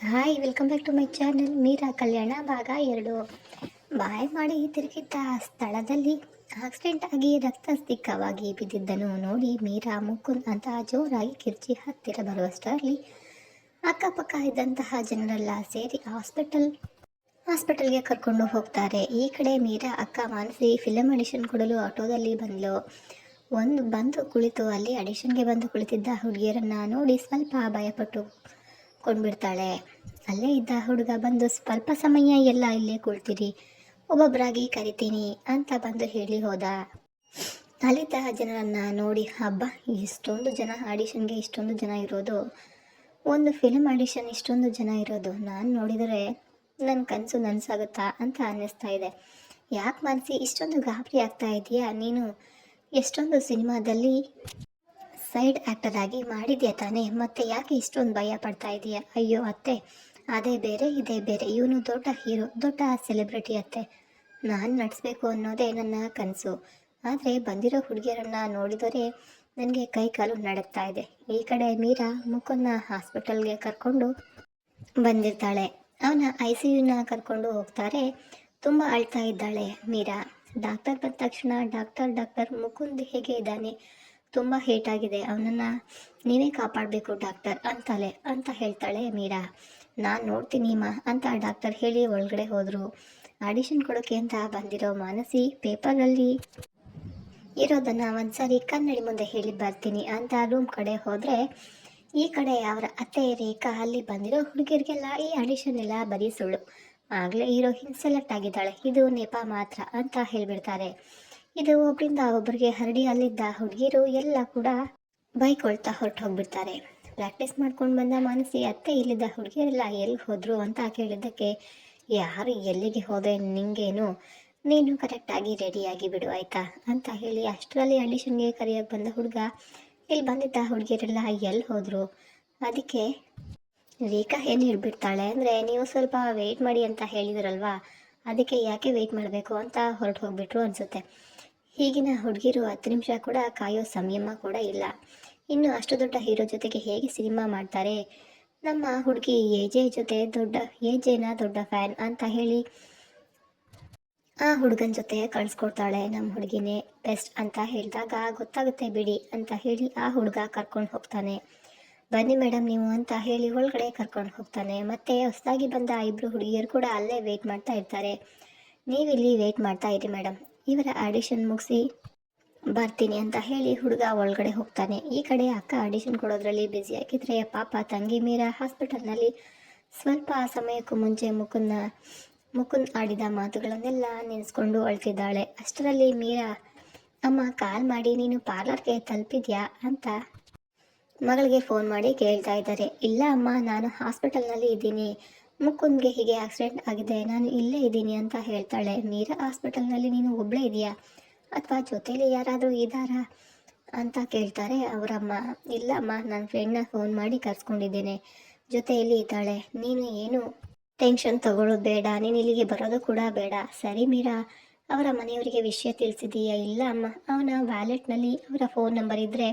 Hi welcome back to my channel Meera Kalyana ಭಾಗ ಎರಡು ಬಾಯ್ ಮಾಡಿ ತಿರುಗಿದ್ದ ಸ್ಥಳದಲ್ಲಿ ಆಕ್ಸಿಡೆಂಟ್ ಆಗಿ ರಕ್ತಸ್ತಿಕ್ಕವಾಗಿ ಬಿದ್ದಿದ್ದನ್ನು ನೋಡಿ ಮೀರಾ ಮುಕುಂದ್ ಅಂತ ಜೋರಾಗಿ ಕಿರ್ಚಿ ಹತ್ತಿರ ಬರುವಷ್ಟರಲ್ಲಿ ಅಕ್ಕಪಕ್ಕ ಇದ್ದಂತಹ ಜನರೆಲ್ಲ ಸೇರಿ ಹಾಸ್ಪಿಟಲ್ ಹಾಸ್ಪಿಟಲ್ಗೆ ಕರ್ಕೊಂಡು ಹೋಗ್ತಾರೆ. ಈ ಕಡೆ ಮೀರಾ ಅಕ್ಕ ಮಾನಸಿ ಫಿಲಮ್ ಅಡಿಷನ್ ಕೊಡಲು ಆಟೋದಲ್ಲಿ ಬಂದಳು ಒಂದು ಬಂದು ಕುಳಿತು, ಅಲ್ಲಿ ಅಡಿಷನ್ಗೆ ಬಂದು ಕುಳಿತಿದ್ದ ಹುಡುಗಿಯರನ್ನು ನೋಡಿ ಸ್ವಲ್ಪ ಭಯಪಟ್ಟು ಕೊಂಡ್ಬಿಡ್ತಾಳೆ. ಅಲ್ಲೇ ಇದ್ದ ಹುಡುಗ ಬಂದು, ಸ್ವಲ್ಪ ಸಮಯ ಎಲ್ಲ ಇಲ್ಲೇ ಕುಳ್ತೀರಿ ಒಬ್ಬೊಬ್ಬರಾಗಿ ಕರಿತೀನಿ ಅಂತ ಬಂದು ಹೇಳಿ ಹೋದ. ಅಲ್ಲಿದ್ದ ಜನರನ್ನ ನೋಡಿ ಹಬ್ಬ ಇಷ್ಟೊಂದು ಜನ, ಆಡಿಷನ್ಗೆ ಇಷ್ಟೊಂದು ಜನ ಇರೋದು. ಒಂದು ಫಿಲಮ್ ಆಡಿಷನ್ ಇಷ್ಟೊಂದು ಜನ ಇರೋದು. ನಾನು ನೋಡಿದರೆ ನನ್ನ ಕನಸು ನನಸಾಗುತ್ತಾ ಅಂತ ಅನ್ನಿಸ್ತಾ ಇದೆ. ಯಾಕೆ ಮನಸ್ಸಿ ಇಷ್ಟೊಂದು ಗಾಬರಿ ಆಗ್ತಾ ಇದೆಯಾ? ನೀನು ಎಷ್ಟೊಂದು ಸಿನಿಮಾದಲ್ಲಿ ಸೈಡ್ ಆ್ಯಕ್ಟರ್ ಆಗಿ ಮಾಡಿದ್ಯಾ ತಾನೇ? ಮತ್ತೆ ಯಾಕೆ ಇಷ್ಟೊಂದು ಭಯ ಪಡ್ತಾ ಇದೆಯಾ? ಅಯ್ಯೋ ಅತ್ತೆ, ಅದೇ ಬೇರೆ, ಇದೇ ಬೇರೆ. ಇವನು ದೊಡ್ಡ ಹೀರೋ, ದೊಡ್ಡ ಸೆಲೆಬ್ರಿಟಿ ಅತ್ತೆ. ನಾನು ನಟಿಸ್ಬೇಕು ಅನ್ನೋದೇ ನನ್ನ ಕನಸು. ಆದರೆ ಬಂದಿರೋ ಹುಡುಗಿಯರನ್ನ ನೋಡಿದರೆ ನನಗೆ ಕೈ ಕಾಲು ನಡುತ್ತಾ ಇದೆ. ಈ ಕಡೆ ಮೀರಾ ಮುಖನ್ನ ಹಾಸ್ಪಿಟಲ್ಗೆ ಕರ್ಕೊಂಡು ಬಂದಿರ್ತಾಳೆ. ಅವನ ಐ ಸಿ ಯುನ ಕರ್ಕೊಂಡು ಹೋಗ್ತಾರೆ. ತುಂಬ ಅಳ್ತಾ ಇದ್ದಾಳೆ ಮೀರಾ. ಡಾಕ್ಟರ್ ಬಂದ ತಕ್ಷಣ ಡಾಕ್ಟರ್ ಡಾಕ್ಟರ್ ಮುಕುಂದ್ ಹೇಗೆ ಇದ್ದಾನೆ? ತುಂಬ ಹೇಟ್ ಆಗಿದೆ. ಅವನನ್ನು ನೀವೇ ಕಾಪಾಡಬೇಕು ಡಾಕ್ಟರ್ ಅಂತಾಳೆ, ಅಂತ ಹೇಳ್ತಾಳೆ ಮೀರಾ. ನಾನು ನೋಡ್ತೀನಿ ಮಾ, ಅಂತ ಡಾಕ್ಟರ್ ಹೇಳಿ ಒಳಗಡೆ ಹೋದರು. ಆಡಿಷನ್ ಕೊಡೋಕೆ ಅಂತ ಬಂದಿರೋ ಮಾನಸಿ ಪೇಪರಲ್ಲಿ ಇರೋದನ್ನು ಒಂದ್ಸರಿ ಕನ್ನಡಿ ಮುಂದೆ ಹೇಳಿ ಬರ್ತೀನಿ ಅಂತ ರೂಮ್ ಕಡೆ ಹೋದರೆ, ಈ ಕಡೆ ಅವರ ಅತ್ತೆ ರೇಖಾ ಅಲ್ಲಿ ಬಂದಿರೋ ಹುಡುಗಿಯರಿಗೆಲ್ಲ ಈ ಆಡಿಷನ್ ಎಲ್ಲ ಬರೀ ಸುಳ್ಳು. ಆಗಲೇ ಹೀರೋಯಿನ್ ಸೆಲೆಕ್ಟ್ ಆಗಿದ್ದಾಳೆ. ಇದು ನೆಪ ಮಾತ್ರ ಅಂತ ಹೇಳ್ಬಿಡ್ತಾರೆ. ಇದು ಒಬ್ಬರಿಂದ ಒಬ್ಬರಿಗೆ ಹರಡಿ ಅಲ್ಲಿದ್ದ ಹುಡುಗಿರು ಎಲ್ಲ ಕೂಡ ಬೈಕೊಳ್ತಾ ಹೊರಟು ಹೋಗ್ಬಿಡ್ತಾರೆ ಪ್ರಾಕ್ಟೀಸ್ ಮಾಡ್ಕೊಂಡು ಬಂದ ಮಾನಸಿ ಅತ್ತೆ ಇಲ್ಲಿದ್ದ ಹುಡುಗಿಯರೆಲ್ಲ ಎಲ್ಲಿ ಹೋದ್ರು ಅಂತ ಕೇಳಿದ್ದಕ್ಕೆ, ಯಾರು ಎಲ್ಲಿಗೆ ಹೋದೆ ನಿಂಗೇನು? ನೀನು ಕರೆಕ್ಟಾಗಿ ರೆಡಿಯಾಗಿ ಬಿಡು ಆಯ್ತಾ? ಅಂತ ಹೇಳಿ ಅಷ್ಟರಲ್ಲಿ ಆಡಿಷನ್ಗೆ ಕರೆಯೋಕೆ ಬಂದ ಹುಡುಗ, ಇಲ್ಲಿ ಬಂದಿದ್ದ ಹುಡುಗಿಯರೆಲ್ಲ ಎಲ್ಲಿ ಹೋದ್ರು? ಅದಕ್ಕೆ ರೇಖಾ ಏನು ಹೇಳ್ಬಿಡ್ತಾಳೆ ಅಂದರೆ, ನೀವು ಸ್ವಲ್ಪ ವೆಯ್ಟ್ ಮಾಡಿ ಅಂತ ಹೇಳಿದ್ರಲ್ವಾ? ಅದಕ್ಕೆ ಯಾಕೆ ವೆಯ್ಟ್ ಮಾಡಬೇಕು? ಅಂತ ಹೊರಟು ಹೋಗ್ಬಿಟ್ರು ಅನಿಸುತ್ತೆ. ಈಗಿನ ಹುಡುಗಿರು ಹತ್ತು ನಿಮಿಷ ಕೂಡ ಕಾಯೋ ಸಂಯಮ ಕೂಡ ಇಲ್ಲ. ಇನ್ನು ಅಷ್ಟು ದೊಡ್ಡ ಹೀರೋ ಜೊತೆಗೆ ಹೇಗೆ ಸಿನಿಮಾ ಮಾಡ್ತಾರೆ? ನಮ್ಮ ಹುಡುಗಿ ಎಜೆ ಜೊತೆ ದೊಡ್ಡ, ಎಜೆನ ದೊಡ್ಡ ಫ್ಯಾನ್ ಅಂತ ಹೇಳಿ ಆ ಹುಡುಗನ ಜೊತೆ ಕಳಿಸ್ಕೊಡ್ತಾಳೆ ನಮ್ಮ ಹುಡುಗಿನೇ ಬೆಸ್ಟ್ ಅಂತ ಹೇಳಿದಾಗ ಗೊತ್ತಾಗುತ್ತೆ ಬಿಡಿ ಅಂತ ಹೇಳಿ ಆ ಹುಡುಗ ಕರ್ಕೊಂಡು ಹೋಗ್ತಾನೆ. ಬನ್ನಿ ಮೇಡಮ್ ನೀವು ಅಂತ ಹೇಳಿ ಒಳಗಡೆ ಕರ್ಕೊಂಡು ಹೋಗ್ತಾನೆ. ಮತ್ತೆ ಹೊಸದಾಗಿ ಬಂದ ಇಬ್ಬರು ಹುಡುಗಿಯರು ಕೂಡ ಅಲ್ಲೇ ವೆಯ್ಟ್ ಮಾಡ್ತಾ ಇರ್ತಾರೆ. ನೀವಿಲ್ಲಿ ವೆಯ್ಟ್ ಮಾಡ್ತಾ ಇರಿ ಮೇಡಮ್ ಇವರ ಆಡಿಷನ್ ಮುಗಿಸಿ ಬರ್ತೀನಿ ಅಂತ ಹೇಳಿ ಹುಡುಗ ಒಳಗಡೆ ಹೋಗ್ತಾನೆ. ಈ ಕಡೆ ಅಕ್ಕ ಆಡಿಷನ್ ಕೊಡೋದ್ರಲ್ಲಿ ಬ್ಯುಸಿ ಆಗಿದ್ರೆ, ಪಾಪ ತಂಗಿ ಮೀರಾ ಹಾಸ್ಪಿಟಲ್ನಲ್ಲಿ ಸ್ವಲ್ಪ ಸಮಯಕ್ಕೂ ಮುಂಚೆ ಮುಕುಂದ ಮುಕುಂದ್ ಆಡಿದ ಮಾತುಗಳನ್ನೆಲ್ಲ ನೆನೆಸ್ಕೊಂಡು ಅಳ್ತಿದ್ದಾಳೆ. ಅಷ್ಟರಲ್ಲಿ ಮೀರಾ, ಅಮ್ಮ ಕಾಲ್ ಮಾಡಿ, ನೀನು ಪಾರ್ಲರ್ಗೆ ತಲುಪಿದ್ಯಾ? ಅಂತ ಮಗಳಿಗೆ ಫೋನ್ ಮಾಡಿ ಕೇಳ್ತಾ ಇದ್ದಾರೆ. ಇಲ್ಲ ಅಮ್ಮ, ನಾನು ಹಾಸ್ಪಿಟಲ್ನಲ್ಲಿ ಇದ್ದೀನಿ. ಮುಕುಂದ್ಗೆ ಹೀಗೆ ಆಕ್ಸಿಡೆಂಟ್ ಆಗಿದೆ, ನಾನು ಇಲ್ಲೇ ಇದ್ದೀನಿ ಅಂತ ಹೇಳ್ತಾಳೆ. ಮೀರಾ ಹಾಸ್ಪಿಟಲ್ನಲ್ಲಿ ನೀನು ಒಬ್ಬಳೇ ಇದೆಯಾ ಅಥವಾ ಜೊತೆಯಲ್ಲಿ ಯಾರಾದರೂ ಇದ್ದಾರಾ? ಅಂತ ಕೇಳ್ತಾರೆ ಅವರಮ್ಮ. ಇಲ್ಲಮ್ಮ ನನ್ನ ಫ್ರೆಂಡ್ನ ಫೋನ್ ಮಾಡಿ ಕರ್ಸ್ಕೊಂಡಿದ್ದೇನೆ. ಜೊತೆಯಲ್ಲಿ ಇದ್ದಾಳೆ. ನೀನು ಏನು ಟೆನ್ಷನ್ ತಗೊಳ್ಳೋದು ಬೇಡ. ನೀನು ಇಲ್ಲಿಗೆ ಬರೋದು ಕೂಡ ಬೇಡ. ಸರಿ ಮೀರಾ, ಅವರ ಮನೆಯವರಿಗೆ ವಿಷಯ ತಿಳಿಸಿದೀಯಾ ಇಲ್ಲ ಅಮ್ಮ. ಅವನ ವ್ಯಾಲೆಟ್ನಲ್ಲಿ ಅವರ ಫೋನ್ ನಂಬರ್ ಇದ್ದರೆ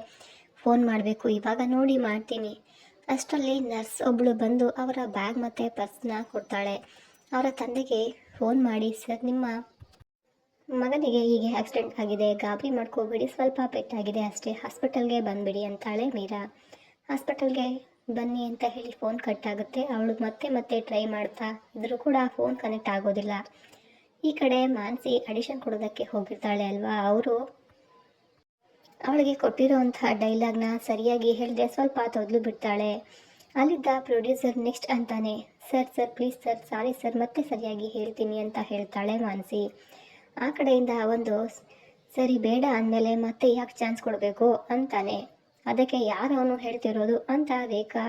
ಫೋನ್ ಮಾಡಬೇಕು. ಇವಾಗ ನೋಡಿ ಮಾಡ್ತೀನಿ. ಅಷ್ಟರಲ್ಲಿ ನರ್ಸ್ ಒಬ್ಬಳು ಬಂದು ಅವರ ಬ್ಯಾಗ್ ಮತ್ತು ಪರ್ಸ್ನ ಕೊಡ್ತಾಳೆ. ಅವರ ತಂದೆಗೆ ಫೋನ್ ಮಾಡಿ, ಸರ್, ನಿಮ್ಮ ಮಗನಿಗೆ ಹೀಗೆ ಆಕ್ಸಿಡೆಂಟ್ ಆಗಿದೆ. ಗಾಬರಿ ಮಾಡ್ಕೋಬೇಡಿ. ಸ್ವಲ್ಪ ಪೆಟ್ಟಾಗಿದೆ ಅಷ್ಟೇ. ಹಾಸ್ಪಿಟಲ್ಗೆ ಬಂದುಬಿಡಿ ಅಂತಾಳೆ ಮೀರಾ. ಹಾಸ್ಪಿಟಲ್ಗೆ ಬನ್ನಿ ಅಂತ ಹೇಳಿ ಫೋನ್ ಕಟ್ ಆಗುತ್ತೆ. ಅವಳು ಮತ್ತೆ ಮತ್ತೆ ಟ್ರೈ ಮಾಡ್ತಾ ಇದ್ರೂ ಕೂಡ ಫೋನ್ ಕನೆಕ್ಟ್ ಆಗೋದಿಲ್ಲ. ಈ ಕಡೆ ಮಾನಸಿ ಅಡಿಷನ್ ಕೊಡೋದಕ್ಕೆ ಹೋಗಿರ್ತಾಳೆ ಅಲ್ವಾ? ಅವರು ಅವಳಿಗೆ ಕೊಟ್ಟಿರೋಂತಹ ಡೈಲಾಗ್ನ ಸರಿಯಾಗಿ ಹೇಳಿದೆ ಸ್ವಲ್ಪ ತೊದಲು ಬಿಡ್ತಾಳೆ. ಅಲ್ಲಿದ್ದ ಪ್ರೊಡ್ಯೂಸರ್ ನೆಕ್ಸ್ಟ್ ಅಂತಾನೆ, sir sir, please, sir, sorry, sir, ಮತ್ತೆ ಸರಿಯಾಗಿ ಹೇಳ್ತೀನಿ ಅಂತ ಹೇಳ್ತಾಳೆ ಮಾನಸಿ. ಆ ಕಡೆಯಿಂದ ಒಂದು, ಸರಿ, ಬೇಡ ಅಂದಮೇಲೆ ಮತ್ತೆ ಯಾಕೆ ಚಾನ್ಸ್ ಕೊಡಬೇಕು? ಅಂತಾನೆ. ಅದಕ್ಕೆ ಯಾರು ಅವನು ಹೇಳ್ತಿರೋದು ಅಂತ ರೇಖಾ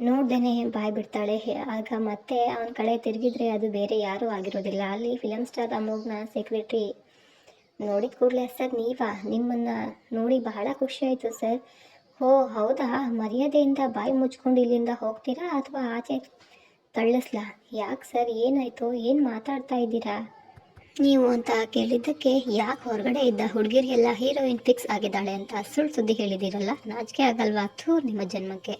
ನೋಡ್ದೇನೆ ಬಾಯ್ ಬಿಡ್ತಾಳೆ. ಆಗ ಮತ್ತೆ ಅವನ ಕಡೆ ತಿರುಗಿದ್ರೆ ಅದು ಬೇರೆ ಯಾರೂ ಆಗಿರೋದಿಲ್ಲ. ಅಲ್ಲಿ ಫಿಲಮ್ ಸ್ಟಾರ್ ಅಮೋಘ್ನ ಸೆಕ್ರೆಟ್ರಿ ನೋಡಿದ ಕೂಡಲೇ, ಸರ್, ನೀವಾ? ನಿಮ್ಮನ್ನ ನೋಡಿ ಬಹಳ ಖುಷಿ ಆಯಿತು, ಸರ್. ಓ ಹೌದಾ? ಮರ್ಯಾದೆಯಿಂದ ಬಾಯಿ ಮುಚ್ಕೊಂಡು ಇಲ್ಲಿಂದ ಹೋಗ್ತೀರಾ ಅಥವಾ ಆಚೆ ತಳ್ಳಿಸ್ಲಾ? ಯಾಕೆ ಸರ್? ಏನಾಯ್ತು? ಏನು ಮಾತಾಡ್ತಾ ಇದ್ದೀರಾ? ನೀವು ಅಂತ ಕೇಳಿದ್ದಕ್ಕೆ ಯಾಕೆ ಹೊರಗಡೆ ಇದ್ದ ಹುಡುಗಿರಿಗೆಲ್ಲ ಹೀರೋಯಿನ್ ಫಿಕ್ಸ್ ಆಗಿದ್ದಾಳೆ ಅಂತ ಸುಳ್ಳು ಸುದ್ದಿ ಹೇಳಿದ್ದೀರಲ್ಲ ನಾಚಿಕೆ ಆಗಲ್ವಾ? ಥೂ, ನಿಮ್ಮ ಜನ್ಮಕ್ಕೆ.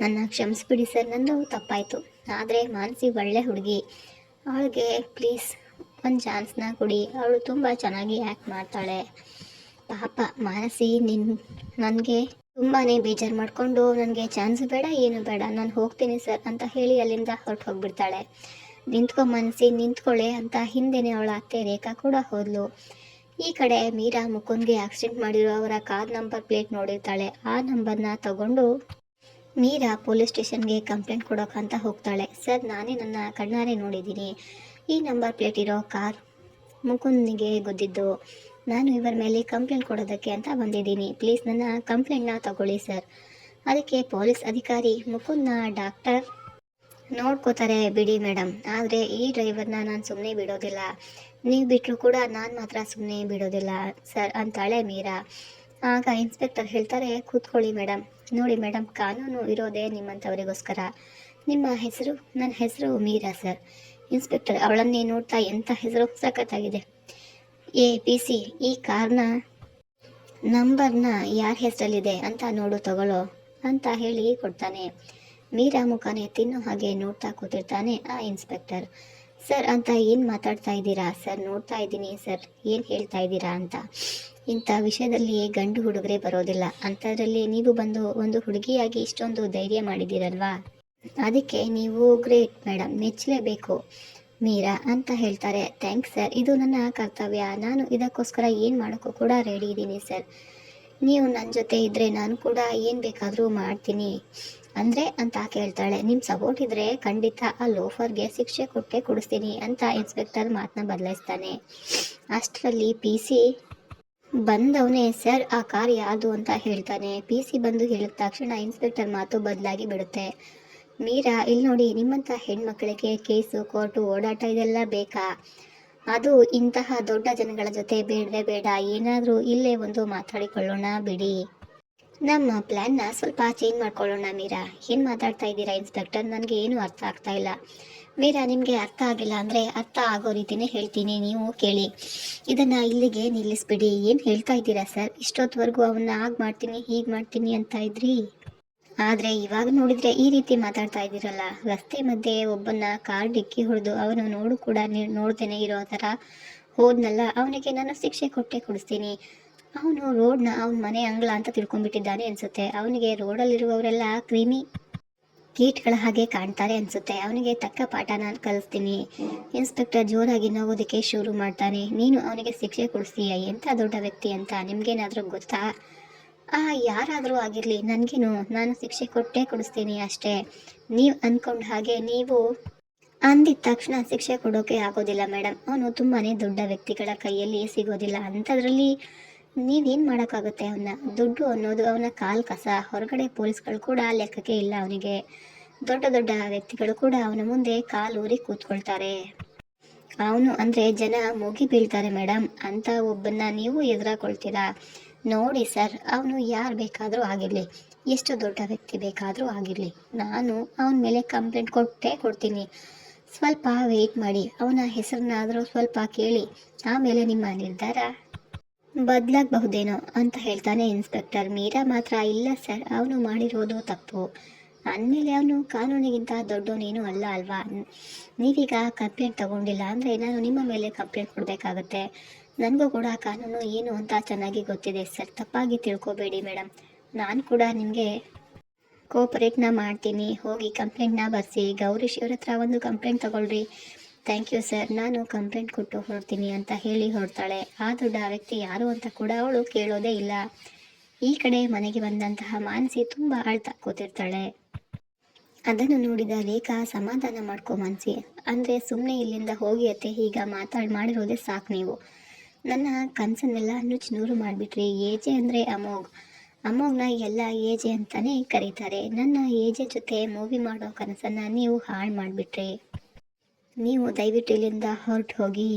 ನನ್ನ ಕ್ಷಮಿಸ್ಬಿಡಿ, ಸರ್. ನಂದು ತಪ್ಪಾಯಿತು. ಆದರೆ ಮಾನಸಿ ಒಳ್ಳೆ ಹುಡುಗಿ. ಅವಳಿಗೆ ಪ್ಲೀಸ್ ಒಂದು ಚಾನ್ಸ್ನ ಕೊಡಿ. ಅವಳು ತುಂಬ ಚೆನ್ನಾಗಿ ಆ್ಯಕ್ಟ್ ಮಾಡ್ತಾಳೆ. ಪಾಪ ಮಾನಸಿ, ನಿನ್, ನನಗೆ ತುಂಬಾ ಬೇಜಾರು ಮಾಡಿಕೊಂಡು ನನಗೆ ಚಾನ್ಸ್ ಬೇಡ, ಏನು ಬೇಡ, ನಾನು ಹೋಗ್ತೀನಿ ಸರ್ ಅಂತ ಹೇಳಿ ಅಲ್ಲಿಂದ ಹೊರಟು ಹೋಗ್ಬಿಡ್ತಾಳೆ. ನಿಂತ್ಕೊ ಮನಸ್ಸಿ ನಿಂತ್ಕೊಳ್ಳೆ ಅಂತ ಹಿಂದೆನೇ ಅವಳ ಅತ್ತೆ ರೇಖಾ ಕೂಡ ಹೋದ್ಲು. ಈ ಕಡೆ ಮೀರಾ ಮುಕುಂದ್ಗೆ ಆಕ್ಸಿಡೆಂಟ್ ಮಾಡಿರೋ ಅವರ ಕಾರ್ ನಂಬರ್ ಪ್ಲೇಟ್ ನೋಡಿರ್ತಾಳೆ. ಆ ನಂಬರ್ನ ತಗೊಂಡು ಮೀರಾ ಪೊಲೀಸ್ ಸ್ಟೇಷನ್ಗೆ ಕಂಪ್ಲೇಂಟ್ ಕೊಡೋಕ್ಕಂತ ಹೋಗ್ತಾಳೆ. ಸರ್, ನಾನೇ ನನ್ನ ಕಣ್ಣಾರೆ ನೋಡಿದ್ದೀನಿ. ಈ ನಂಬರ್ ಪ್ಲೇಟ್ ಇರೋ ಕಾರ್ ಮುಕುಂದ್ನಿಗೆ ಗೊತ್ತಿದ್ದು, ನಾನು ಇವರ ಮೇಲೆ ಕಂಪ್ಲೇಂಟ್ ಕೊಡೋದಕ್ಕೆ ಅಂತ ಬಂದಿದ್ದೀನಿ. ಪ್ಲೀಸ್ ನನ್ನ ಕಂಪ್ಲೇಂಟ್ನ ತಗೊಳ್ಳಿ, ಸರ್. ಅದಕ್ಕೆ ಪೊಲೀಸ್ ಅಧಿಕಾರಿ ಮುಕುಂದ್ನ ಡಾಕ್ಟರ್ ನೋಡ್ಕೋತಾರೆ, ಬಿಡಿ ಮೇಡಮ್ ಆದರೆ ಈ ಡ್ರೈವರ್ನ ನಾನು ಸುಮ್ಮನೆ ಬಿಡೋದಿಲ್ಲ. ನೀವು ಬಿಟ್ಟರು ಕೂಡ ನಾನು ಮಾತ್ರ ಸುಮ್ಮನೆ ಬಿಡೋದಿಲ್ಲ, ಸರ್ ಅಂತಾಳೆ ಮೀರಾ. ಆಗ ಇನ್ಸ್ಪೆಕ್ಟರ್ ಹೇಳ್ತಾರೆ, ಕೂತ್ಕೊಳ್ಳಿ ಮೇಡಮ್ ನೋಡಿ ಮೇಡಮ್ ಕಾನೂನು ಇರೋದೇ ನಿಮ್ಮಂಥವರಿಗೋಸ್ಕರ. ನಿಮ್ಮ ಹೆಸರು, ನನ್ನ ಹೆಸರು ಮೀರಾ, ಸರ್. ಇನ್ಸ್ಪೆಕ್ಟರ್, ಅವಳನ್ನೇ ನೋಡ್ತಾ ಎಂಥ ಹೆಸರು ಸಖತ್ತಾಗಿದೆ ಎ ಪಿ ಸಿ, ಈ ಕಾರ್ನ ನಂಬರ್ನ ಯಾರ ಹೆಸರಲ್ಲಿದೆ ಅಂತ ನೋಡು ತಗೊಳ್ಳೋ ಅಂತ ಹೇಳಿ ಕೊಡ್ತಾನೆ. ಮೀರಾ ಮುಖಾನೆ ತಿನ್ನೋ ಹಾಗೆ ನೋಡ್ತಾ ಕೂತಿರ್ತಾನೆ ಆ ಇನ್ಸ್ಪೆಕ್ಟರ್. ಸರ್, ಅಂತ ಏನು ಮಾತಾಡ್ತಾ ಇದ್ದೀರಾ? ಸರ್, ನೋಡ್ತಾ ಇದ್ದೀನಿ ಸರ್, ಏನು ಹೇಳ್ತಾ ಇದ್ದೀರಾ ಅಂತ. ಇಂಥ ವಿಷಯದಲ್ಲಿ ಗಂಡು ಹುಡುಗರೇ ಬರೋದಿಲ್ಲ. ಅಂಥದ್ರಲ್ಲಿ ನೀವು ಬಂದು ಒಂದು ಹುಡುಗಿಯಾಗಿ ಇಷ್ಟೊಂದು ಧೈರ್ಯ ಮಾಡಿದ್ದೀರಲ್ವಾ? ಅದಕ್ಕೆ ನೀವು ಗ್ರೇಟ್ ಮೇಡಮ್ ಮೆಚ್ಚಲೇಬೇಕು. ಮೀರಾ ಅಂತ ಹೇಳ್ತಾರೆ. Thanks, sir. ಇದು ನನ್ನ ಕರ್ತವ್ಯ. ನಾನು ಇದಕ್ಕೋಸ್ಕರ ಏನು ಮಾಡೋಕ್ಕೂ ಕೂಡ ರೆಡಿ ಇದ್ದೀನಿ, ಸರ್. ನೀವು ನನ್ನ ಜೊತೆ ಇದ್ದರೆ ನಾನು ಕೂಡ ಏನು ಬೇಕಾದರೂ ಮಾಡ್ತೀನಿ. ಅಂದರೆ ಅಂತ ಕೇಳ್ತಾಳೆ. ನಿಮ್ಮ ಸಪೋರ್ಟ್ ಇದ್ದರೆ ಖಂಡಿತ ಆ ಲೋಫರ್ಗೆ ಶಿಕ್ಷೆ ಕೊಟ್ಟೆ ಕೊಡಿಸ್ತೀನಿ ಅಂತ ಇನ್ಸ್ಪೆಕ್ಟರ್ ಮಾತನ್ನ ಬದಲಾಯಿಸ್ತಾನೆ. ಅಷ್ಟರಲ್ಲಿ ಪಿ ಸಿ ಬಂದವನೇ, ಸರ್, ಆ ಕಾರ್ ಯಾವುದು ಅಂತ ಹೇಳ್ತಾನೆ. ಪಿ ಸಿ ಬಂದು ಹೇಳಿದ ತಕ್ಷಣ ಇನ್ಸ್ಪೆಕ್ಟರ್ ಮಾತು ಬದಲಾಗಿ ಬಿಡುತ್ತೆ. ಮೀರಾ ಇಲ್ಲಿ ನೋಡಿ ನಿಮ್ಮಂಥ ಹೆಣ್ಮಕ್ಳಿಗೆ ಕೇಸು, ಕೋರ್ಟು, ಓಡಾಟ ಇದೆಲ್ಲ ಬೇಕಾ? ಅದು ಇಂತಹ ದೊಡ್ಡ ಜನಗಳ ಜೊತೆ ಬೇಡವೇ ಬೇಡ. ಏನಾದರೂ ಇಲ್ಲೇ ಒಂದು ಮಾತಾಡಿಕೊಳ್ಳೋಣ ಬಿಡಿ. ನಮ್ಮ ಪ್ಲ್ಯಾನ್ನ ಸ್ವಲ್ಪ ಚೇಂಜ್ ಮಾಡ್ಕೊಳ್ಳೋಣ ಮೀರಾ. ಏನು ಮಾತಾಡ್ತಾ ಇದ್ದೀರಾ ಇನ್ಸ್ಪೆಕ್ಟರ್? ನನಗೆ ಏನು ಅರ್ಥ ಆಗ್ತಾ ಇಲ್ಲ. ಮೀರಾ, ನಿಮಗೆ ಅರ್ಥ ಆಗಿಲ್ಲ ಅಂದರೆ ಅರ್ಥ ಆಗೋ ರೀತಿನೇ ಹೇಳ್ತೀನಿ. ನೀವು ಕೇಳಿ. ಇದನ್ನು ಇಲ್ಲಿಗೆ ನಿಲ್ಲಿಸ್ಬಿಡಿ. ಏನು ಹೇಳ್ತಾ ಇದ್ದೀರಾ ಸರ್? ಇಷ್ಟೊತ್ತವರೆಗೂ ಅವನ್ನ ಹಾಗೆ ಮಾಡ್ತೀನಿ, ಹೀಗೆ ಮಾಡ್ತೀನಿ ಅಂತ ಇದ್ರಿ? ಆದರೆ ಇವಾಗ ನೋಡಿದರೆ ಈ ರೀತಿ ಮಾತಾಡ್ತಾ ಇದ್ದೀರಲ್ಲ. ರಸ್ತೆ ಮಧ್ಯೆ ಒಬ್ಬನ ಕಾರ್ ಡಿಕ್ಕಿ ಹೊಡೆದು ಅವನು ನೋಡು ಕೂಡ ನೀ- ನೋಡ್ದೇನೆ ಇರೋ ಥರ ಹೋದ್ನಲ್ಲ, ಅವನಿಗೆ ನಾನು ಶಿಕ್ಷೆ ಕೊಟ್ಟೆ ಕೊಡಿಸ್ತೀನಿ. ಅವನು ರೋಡ್ನ ಅವನ ಮನೆ ಅಂಗಳ ಅಂತ ತಿಳ್ಕೊಂಡ್ಬಿಟ್ಟಿದ್ದಾನೆ ಅನ್ಸುತ್ತೆ. ಅವನಿಗೆ ರೋಡಲ್ಲಿರುವವರೆಲ್ಲ ಕ್ರಿಮಿ ಕೀಟ್ಗಳ ಹಾಗೆ ಕಾಣ್ತಾರೆ ಅನ್ಸುತ್ತೆ. ಅವನಿಗೆ ತಕ್ಕ ಪಾಠ ನಾನು ಕಲಿಸ್ತೀನಿ. ಇನ್ಸ್ಪೆಕ್ಟರ್ ಜೋರಾಗಿ ನೋಗೋದಕ್ಕೆ ಶುರು ಮಾಡ್ತಾನೆ. ನೀನು ಅವನಿಗೆ ಶಿಕ್ಷೆ ಕೊಡಿಸ್ತೀಯ? ಎಂಥ ದೊಡ್ಡ ವ್ಯಕ್ತಿ ಅಂತ ನಿಮ್ಗೇನಾದರೂ ಗೊತ್ತಾ? ಆ, ಯಾರಾದರೂ ಆಗಿರಲಿ, ನನಗೇನು, ನಾನು ಶಿಕ್ಷೆ ಕೊಟ್ಟೇ ಕೊಡಿಸ್ತೀನಿ ಅಷ್ಟೇ. ನೀವು ಅಂದ್ಕೊಂಡ ಹಾಗೆ ನೀವು ಅಂದಿದ ತಕ್ಷಣ ಶಿಕ್ಷೆ ಕೊಡೋಕೆ ಆಗೋದಿಲ್ಲ ಮೇಡಮ್ ಅವನು ತುಂಬಾ ದೊಡ್ಡ ವ್ಯಕ್ತಿಗಳ ಕೈಯಲ್ಲಿ ಸಿಗೋದಿಲ್ಲ. ಅಂಥದ್ರಲ್ಲಿ ನೀವೇನು ಮಾಡೋಕ್ಕಾಗುತ್ತೆ ಅವನ್ನ ದುಡ್ಡು ಅನ್ನೋದು ಅವನ ಕಾಲ್ ಕಸ. ಹೊರಗಡೆ ಪೊಲೀಸ್ಗಳು ಕೂಡ ಲೆಕ್ಕಕ್ಕೆ ಇಲ್ಲ ಅವನಿಗೆ. ದೊಡ್ಡ ದೊಡ್ಡ ವ್ಯಕ್ತಿಗಳು ಕೂಡ ಅವನ ಮುಂದೆ ಕಾಲೂರಿ ಕೂತ್ಕೊಳ್ತಾರೆ. ಅವನು ಅಂದರೆ ಜನ ಮುಗಿ ಬೀಳ್ತಾರೆ ಮೇಡಮ್ ಅಂತ ಒಬ್ಬನ್ನ ನೀವು ಎದುರಾಕೊಳ್ತೀರಾ? ನೋಡಿ ಸರ್, ಅವನು ಯಾರು ಬೇಕಾದರೂ ಆಗಿರಲಿ, ಎಷ್ಟು ದೊಡ್ಡ ವ್ಯಕ್ತಿ ಬೇಕಾದರೂ ಆಗಿರಲಿ, ನಾನು ಅವನ ಮೇಲೆ ಕಂಪ್ಲೇಂಟ್ ಕೊಟ್ಟೇ ಕೊಡ್ತೀನಿ. ಸ್ವಲ್ಪ ವೆಯ್ಟ್ ಮಾಡಿ, ಅವನ ಹೆಸರನ್ನಾದರೂ ಸ್ವಲ್ಪ ಕೇಳಿ, ಆಮೇಲೆ ನಿಮ್ಮ ನಿರ್ಧಾರ? ಬದಲಾಗಬಹುದೇನೋ ಅಂತ ಹೇಳ್ತಾನೆ ಇನ್ಸ್ಪೆಕ್ಟರ್ ಮೀರಾ ಮಾತ್ರ ಇಲ್ಲ ಸರ್, ಅವನು ಮಾಡಿರೋದು ತಪ್ಪು. ಅಂದಮೇಲೆ ಅವನು ಕಾನೂನಿಗಿಂತ ದೊಡ್ಡವನೇನು ಅಲ್ಲ ಅಲ್ವಾ? ನೀವೀಗ ಕಂಪ್ಲೇಂಟ್ ತಗೊಂಡಿಲ್ಲ ಅಂದರೆ ನಾನು ನಿಮ್ಮ ಮೇಲೆ ಕಂಪ್ಲೇಂಟ್ ಕೊಡಬೇಕಾಗತ್ತೆ? ನನಗೂ ಕೂಡ ಕಾನೂನು ಏನು ಅಂತ ಚೆನ್ನಾಗಿ ಗೊತ್ತಿದೆ. ಸರ್, ತಪ್ಪಾಗಿ ತಿಳ್ಕೊಬೇಡಿ ಮೇಡಮ್ ನಾನು ಕೂಡ ನಿಮಗೆ ಕೋಪರೇಟ್ನ ಮಾಡ್ತೀನಿ. ಹೋಗಿ ಕಂಪ್ಲೇಂಟ್ನ ಬರೆಸಿ. ಗೌರೀಶ್ ಇವ್ರ ಹತ್ರ ಒಂದು ಕಂಪ್ಲೇಂಟ್ ತಗೊಳ್ರಿ. Thank you sir. ನಾನು ಕಂಪ್ಲೇಂಟ್ ಕೊಟ್ಟು ಹೊರಡ್ತೀನಿ ಅಂತ ಹೇಳಿ ಹೊರಡ್ತಾಳೆ. ಆ ದೊಡ್ಡ ವ್ಯಕ್ತಿ ಯಾರು ಅಂತ ಕೂಡ ಅವಳು ಕೇಳೋದೇ ಇಲ್ಲ. ಈ ಕಡೆ ಮನೆಗೆ ಬಂದಂತಹ ಮಾನಸಿ ತುಂಬ ಅಳ್ತಾ ಕೂತಿರ್ತಾಳೆ. ಅದನ್ನು ನೋಡಿದ ರೇಖಾ, ಸಮಾಧಾನ ಮಾಡ್ಕೊ ಮಾನಸಿ. ಅಂದರೆ ಸುಮ್ಮನೆ ಇಲ್ಲಿಂದ ಹೋಗಿ ಅತ್ತೆ ಈಗ ಮಾತಾಡಿ ಮಾಡಿರೋದೇ ಸಾಕು ನೀವು. ನನ್ನ ಕನಸನ್ನೆಲ್ಲ ನುಚ್ಚು ನೂರು ಮಾಡಿಬಿಟ್ರಿ. ಏಜೆ ಅಂದರೆ ಅಮೋಘ್. ಅಮೋಘ್ನ ಎಲ್ಲ ಏಜೆ ಅಂತಲೇ ಕರೀತಾರೆ. ನನ್ನ ಏಜೆ ಜೊತೆ ಮೂವಿ ಮಾಡೋ ಕನಸನ್ನು ನೀವು ಹಾಳು ಮಾಡಿಬಿಟ್ರಿ. ನೀವು ದಯವಿಟ್ಟು ಇಲ್ಲಿಂದ ಹೊರಟು ಹೋಗಿ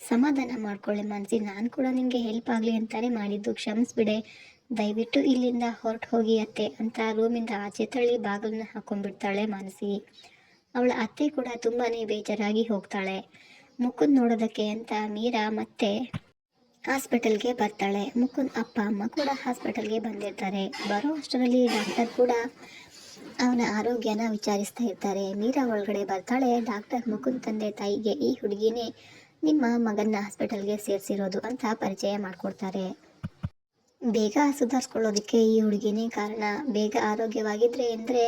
ಸಮಾಧಾನ ಮಾಡ್ಕೊಳ್ಳಿ ಮನಸ್ಸಿ ನಾನು ಕೂಡ ನಿಮಗೆ ಹೆಲ್ಪ್ ಆಗಲಿ ಅಂತಲೇ ಮಾಡಿದ್ದು. ಕ್ಷಮಿಸ್ಬಿಡೆ. ದಯವಿಟ್ಟು ಇಲ್ಲಿಂದ ಹೊರಟು ಹೋಗಿ ಅತ್ತೆ ಅಂತ ರೂಮಿಂದ ಆಚೆ ತಳ್ಳಿ ಬಾಗಿಲನ್ನ ಹಾಕೊಂಡ್ಬಿಡ್ತಾಳೆ ಮಾನಸಿ. ಅವಳ ಅತ್ತೆ ಕೂಡ ತುಂಬಾ ಬೇಜಾರಾಗಿ ಹೋಗ್ತಾಳೆ. ಮುಕುಂದ್ ನೋಡೋದಕ್ಕೆ ಅಂತ ಮೀರಾ ಮತ್ತೆ ಹಾಸ್ಪಿಟಲ್ಗೆ ಬರ್ತಾಳೆ. ಮುಕುಂದ್ ಅಪ್ಪ ಅಮ್ಮ ಕೂಡ ಹಾಸ್ಪಿಟಲ್ಗೆ ಬಂದಿರ್ತಾರೆ. ಬರೋ ಅಷ್ಟರಲ್ಲಿ ಡಾಕ್ಟರ್ ಕೂಡ ಅವನ ಆರೋಗ್ಯನ ವಿಚಾರಿಸ್ತಾ ಇರ್ತಾರೆ. ಮೀರಾ ಒಳಗಡೆ ಬರ್ತಾಳೆ. ಡಾಕ್ಟರ್ ಮುಕುಂದ್ ತಂದೆ ತಾಯಿಗೆ ಈ ಹುಡುಗಿನೇ ನಿಮ್ಮ ಮಗನ್ನ ಹಾಸ್ಪಿಟಲ್ಗೆ ಸೇರಿಸಿರೋದು ಅಂತ ಪರಿಚಯ ಮಾಡಿಕೊಡ್ತಾರೆ. ಬೇಗ ಸುಧಾರಿಸ್ಕೊಳ್ಳೋದಕ್ಕೆ ಈ ಹುಡುಗಿನೇ ಕಾರಣ. ಬೇಗ ಆರೋಗ್ಯವಾಗಿದ್ರೆ ಅಂದರೆ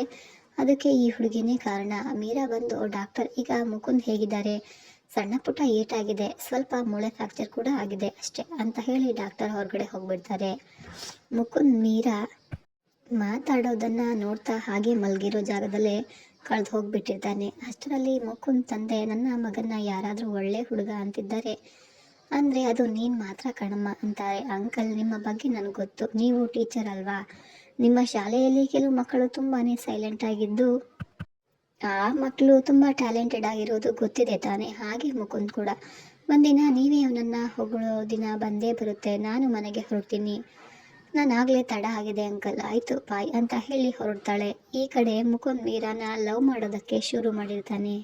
ಅದಕ್ಕೆ ಈ ಹುಡುಗಿನೇ ಕಾರಣ. ಮೀರಾ ಬಂದು ಡಾಕ್ಟರ್, ಈಗ ಮುಕುಂದ್ ಹೇಗಿದ್ದಾರೆ? ಸಣ್ಣ ಪುಟ್ಟ ಏಟಾಗಿದೆ. ಸ್ವಲ್ಪ ಮೂಳೆ ಫ್ರ್ಯಾಕ್ಚರ್ ಕೂಡ ಆಗಿದೆ ಅಷ್ಟೇ ಅಂತ ಹೇಳಿ ಡಾಕ್ಟರ್ ಹೊರಗಡೆ ಹೋಗ್ಬಿಡ್ತಾರೆ. ಮುಕುಂದ್ ಮೀರಾ ಮಾತಾಡೋದನ್ನ ನೋಡ್ತಾ ಹಾಗೆ ಮಲಗಿರೋ ಜಾಗದಲ್ಲೇ ಕಳೆದು ಹೋಗ್ಬಿಟ್ಟಿರ್ತಾನೆ. ಅಷ್ಟರಲ್ಲಿ ಮುಕುಂದ್ ತಂದೆ, ನನ್ನ ಮಗನ್ನ ಯಾರಾದರೂ ಒಳ್ಳೆ ಹುಡುಗ ಅಂತಿದ್ದಾರೆ ಅಂದರೆ ಅದು ನೀನು ಮಾತ್ರ ಕಣಮ್ಮ ಅಂತಾರೆ. ಅಂಕಲ್, ನಿಮ್ಮ ಬಗ್ಗೆ ನನಗೆ ಗೊತ್ತು. ನೀವು ಟೀಚರ್ ಅಲ್ವಾ? ನಿಮ್ಮ ಶಾಲೆಯಲ್ಲಿ ಕೆಲವು ಮಕ್ಕಳು ತುಂಬಾ ಸೈಲೆಂಟ್ ಆಗಿದ್ದು ಆ ಮಕ್ಕಳು ತುಂಬ ಟ್ಯಾಲೆಂಟೆಡ್ ಆಗಿರೋದು ಗೊತ್ತಿದೆ ತಾನೆ. ಹಾಗೆ ಮುಕುಂದ್ ಕೂಡ. ಒಂದಿನ ನೀವೇ ಅವನನ್ನು ಹೊಗಳೋ ದಿನ ಬಂದೇ ಬರುತ್ತೆ. ನಾನು ಮನೆಗೆ ಹೊರಡ್ತೀನಿ. ನಾನು ಆಗಲೇ ತಡ ಆಗಿದೆ ಅಂಕಲ್. ಆಯಿತು, ಬಾಯ್ ಅಂತ ಹೇಳಿ ಹೊರಡ್ತಾಳೆ. ಈ ಕಡೆ ಮುಕುಂದ್ ಮೀರಾನ ಲವ್ ಮಾಡೋದಕ್ಕೆ ಶುರು ಮಾಡಿರ್ತಾನೆ.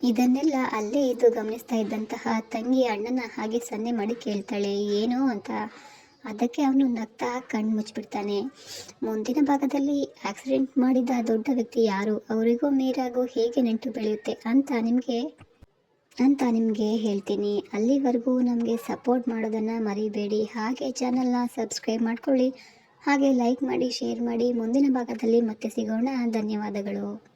ಇದನ್ನೆಲ್ಲ ಅಲ್ಲೇ ಇದ್ದು ಗಮನಿಸ್ತಾ ಇದ್ದಂತಹ ತಂಗಿ ಅಣ್ಣನ ಹಾಗೆ ಸನ್ನೆ ಮಾಡಿ ಕೇಳ್ತಾಳೆ. ಏನು ಅಂತ ಅದಕ್ಕೆ ಅವನು ನಗ್ತಾ ಕಣ್ಣು ಮುಚ್ಚಿಬಿಡ್ತಾನೆ. ಮುಂದಿನ ಭಾಗದಲ್ಲಿ ಆಕ್ಸಿಡೆಂಟ್ ಮಾಡಿದ ದೊಡ್ಡ ವ್ಯಕ್ತಿ ಯಾರು? ಅವರಿಗೂ ಮೀರಾಗೂ ಹೇಗೆ ನೆಂಟು ಬೆಳೆಯುತ್ತೆ ಅಂತ ನಿಮಗೆ ಅಂತ ನಿಮಗೆ ಹೇಳ್ತೀನಿ. ಅಲ್ಲಿವರೆಗೂ ನಮಗೆ ಸಪೋರ್ಟ್ ಮಾಡೋದನ್ನು ಮರಿಬೇಡಿ. ಹಾಗೆ ಚಾನಲ್ನ ಸಬ್ಸ್ಕ್ರೈಬ್ ಮಾಡ್ಕೊಳ್ಳಿ. ಹಾಗೆ ಲೈಕ್ ಮಾಡಿ ಶೇರ್ ಮಾಡಿ. ಮುಂದಿನ ಭಾಗದಲ್ಲಿ ಮತ್ತೆ ಸಿಗೋಣ. ಧನ್ಯವಾದಗಳು.